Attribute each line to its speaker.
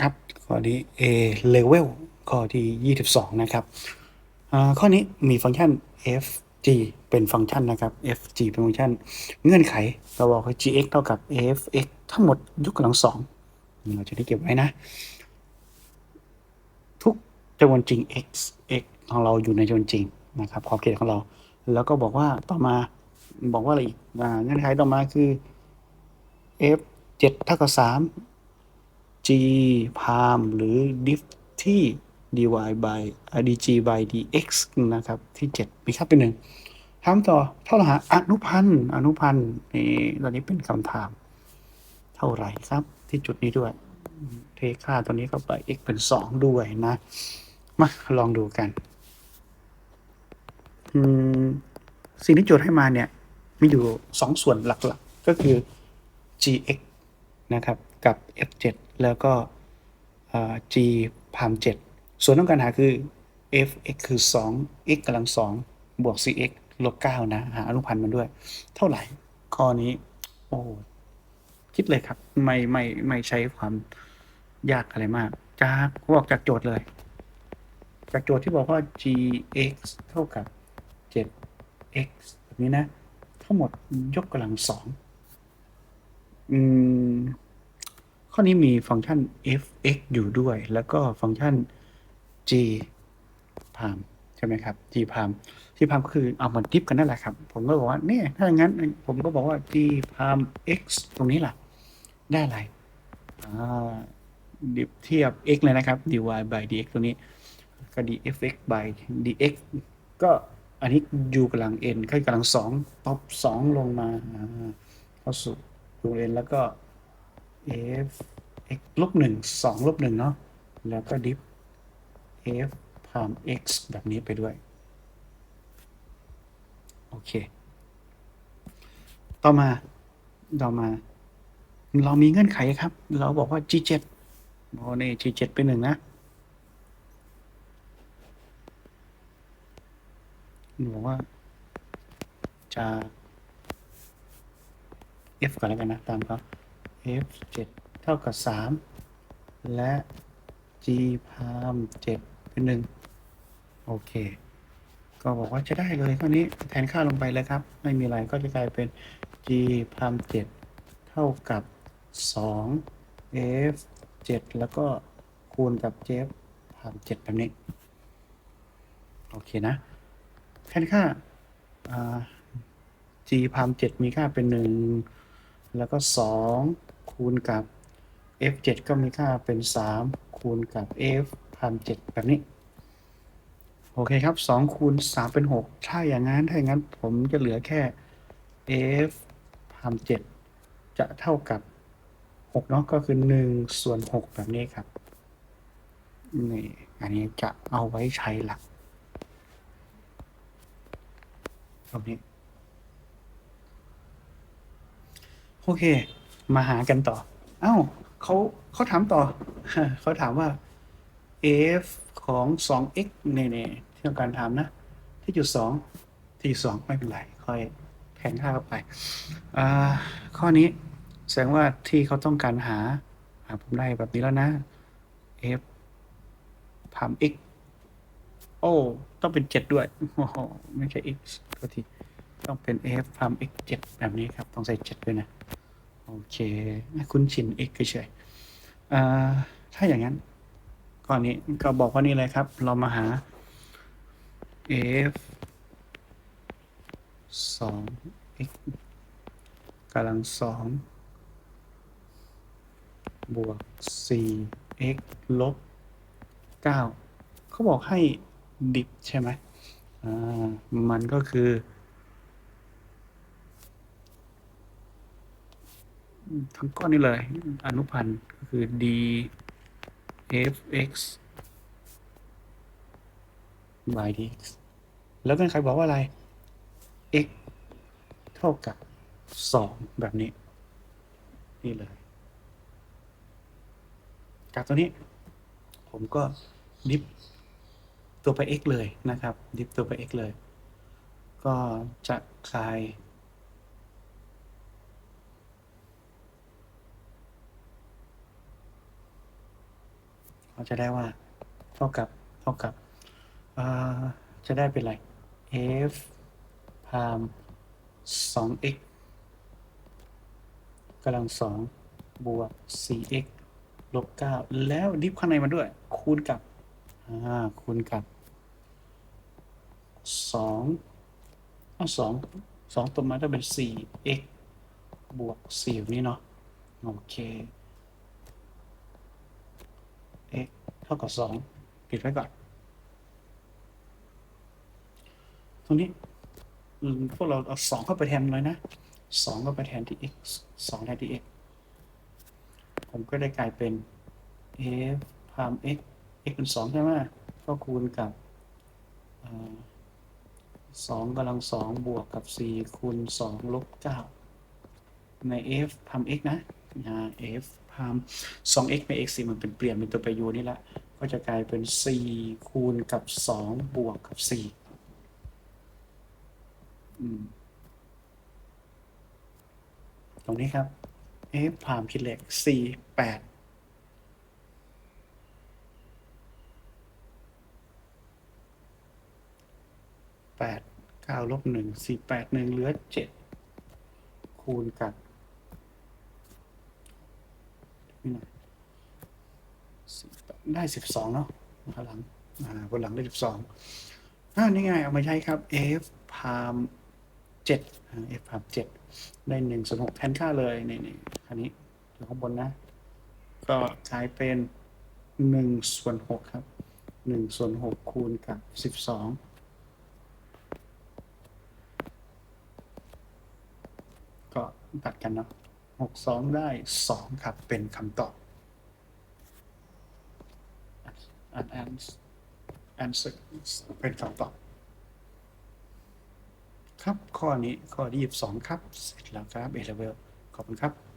Speaker 1: ครับ ข้อนี้ A level ข้อที่ 22 นะครับ ข้อนี้มีฟังก์ชัน fg เป็นฟังก์ชันนะครับ fg เป็นฟังก์ชัน เงื่อนไขเราบอกว่า gx เท่ากับ fx ทั้งหมดยกกำลังสองเราจะได้เก็บไว้นะ ทุกจำนวนจริง x x ของเราอยู่ในจำนวนจริงนะครับขอบเขตของเรา แล้วก็บอกว่าต่อมาบอกว่าอะไรอีกเงื่อนไขต่อมาคือ f 7เท่ากับ3 g พามหรือ diff ที่ dy by dg by dx นะครับ ที่7มีค่าเป็นหนึ่งถามต่อเท่าไหร่อนุพันธ์อนุพันธ์นี่ตอนนี้เป็นคำถาม เท่าไหร่ครับ ที่จุดนี้ด้วย เทค่าตัวนี้เข้าไป x เป็น 2 ด้วยนะ มา ลองดูกันสิ่งที่โจทย์ให้มาเนี่ย มีอยู่ 2 ส่วนหลักๆก็คือ gx นะครับ กับ f7 แล้วก็ g พาม7ส่วนต้องการหาคือ fx คือ 2 x กำลัง2บวก cx ลบ9นะ หาอนุพันธ์มันด้วย เท่าไหร่ ข้อนี้ โอ้คิดเลยครับ ไม่ไม่ไม่ใช้ความยากอะไรมาก จากบอกจากโจทย์เลย จากโจทย์ที่บอกว่า gx เท่ากับ 7x แบบนี้นะ ทั้งหมดยกกำลังสองอืม ข้อนี้มีฟังก์ชัน fx อยู่ด้วย แล้วก็ฟังก์ชัน g พามใช่ไหมครับ g พาม g พามก็คือเอามาดิฟกันนั่นแหละครับ ผมก็บอกว่าเนี่ยถ้าอย่างนั้น ผมก็บอกว่า g พาม x ตรงนี้ล่ะ ได้อะไรอ่าดิฟเทียบ x เลยนะครับ dy by dx ตัวนี้ ก็ dfx by dx ก็อันนี้ u กำลัง n ก็กำลังสองป๊อปสองลงมาเข้าสู่ u n แล้วก็ f x ลบหนึ่งสองลบหนึ่งเนาะแล้วก็ดิฟ f พาม x แบบนี้ไปด้วย โอเค ต่อมาต่อมา เรามีเงื่อนไขครับ เราบอกว่า g7 โอ้นี่ g7 เป็นหนึ่งนะบอกว่า จะ f ก่อนแล้วกันนะ ตามเขา f 7เท่ากับ 3 และ g พาม7เป็นหนึ่งโอเค ก็บอกว่าจะได้เลยข้อนี้แทนค่าลงไปเลยครับ ไม่มีอะไรก็จะกลายเป็น g พาม7เท่ากับ2 f 7แล้วก็คูณกับ j พาม7แบบนี้ โอเคนะ แทนค่าอ่า g พาม7มีค่าเป็น 1 แล้วก็ 2 คูณกับ f 7 ก็มีค่าเป็น 3 คูณกับ f พาม7แบบนี้ โอเคครับ2คูณ3เป็น 6 ถ้าอย่างนั้น ถ้าอย่างนั้นผมจะเหลือแค่ f พาม7จะเท่ากับ6เนาะก็คือ 1 ส่วน 6 แบบนี้ครับ นี่ อันนี้จะเอาไว้ใช้หลักตรงนี้ โอเค มาหากันต่อ เอ้าเขาเขาถามต่อ เขาถามว่า f ของ 2x เนี่ยเน่ที่ต้องการถามนะ ที่จุด 2 ที่จุด2ไม่เป็นไร ค่อยแทนค่าเข้าไปอ่าข้อนี้แสดงว่าที่เขาต้องการหาหาผมได้แบบนี้แล้วนะ f พาม x โอ้ ต้องเป็น 7 ด้วย โอ้โห ไม่ใช่ x ตัวที ต้องเป็น f พาม x 7 แบบนี้ครับ ต้องใส่ 7 ด้วยนะ โอเค คุ้นชิน x เฉยๆถ้าอย่างนั้นก่อนนี้ก็บอกว่านี่เลยครับ เรามาหา f 2 x กำลังสองบวก 4 x ลบ 9 เขาบอกให้ดิฟใช่ไหม มันก็คือ ทั้งก้อนนี้เลย อนุพันธ์ก็คือ d f x by dx แล้วกันใครบอกว่าอะไร x เท่ากับ 2 แบบนี้ นี่เลยจากตัวนี้ ผมก็ดิฟตัวไป x เลยนะครับ ดิฟตัวไป x เลย ก็จะคลาย เราจะได้ว่า เท่ากับเท่ากับจะได้เป็นอะไร f พาม 2x กำลังสองบวก 4x ลบ 9 แล้วดิฟข้างในมาด้วย คูณกับคูณกับ 2 เอา2 2ตัวมาจะเป็น 4x บวก4แบบนี้เนาะ โอเค x เท่ากับ2ปิดไว้ก่อน ตรงนี้พวกเราเอา2เข้าไปแทนเลยนะ2เข้าไปแทนที่ x 2แทนที่ x ผมก็ได้กลายเป็น f พาม x x เป็น2ใช่ไหมก็คูณกับอ่า2กำลัง2บวกกับ4คูณ2ลบ9ใน f พาม x นะ f าม 2x ไป x 4มันเป็นเปลี่ยนเป็นตัวประยูนี่แหละ ก็จะกลายเป็น 4 คูณกับ 2 บวกกับ 4 ตรงนี้ครับ f พามคิดเลข4 8แปดเก้าลบหนึ่งสี่แปดหนึ่งเหลือเจ็ดคูณกับ นี่หน่อยได้สิบสองเนาะข้างหลังอ่าบนหลังได้สิบสองอ่านี่ไงเอามาใช้ครับ f พามเจ็ดอ่า f พามเจ็ดได้หนึ่งส่วนหกแทนค่าเลยนี่นี่อันนี้อยู่ข้างบนนะ ก็กลายเป็นหนึ่งส่วนหกครับหนึ่งส่วนหกคูณกับสิบสองก็ตัดกันเนาะ หกสองได้สองครับ เป็นคำตอบอันอันอันเป็นคำตอบ ครับ ข้อนี้ข้อที่ยี่สองครับ เสร็จแล้วครับเอเลเวลขอบคุณครับ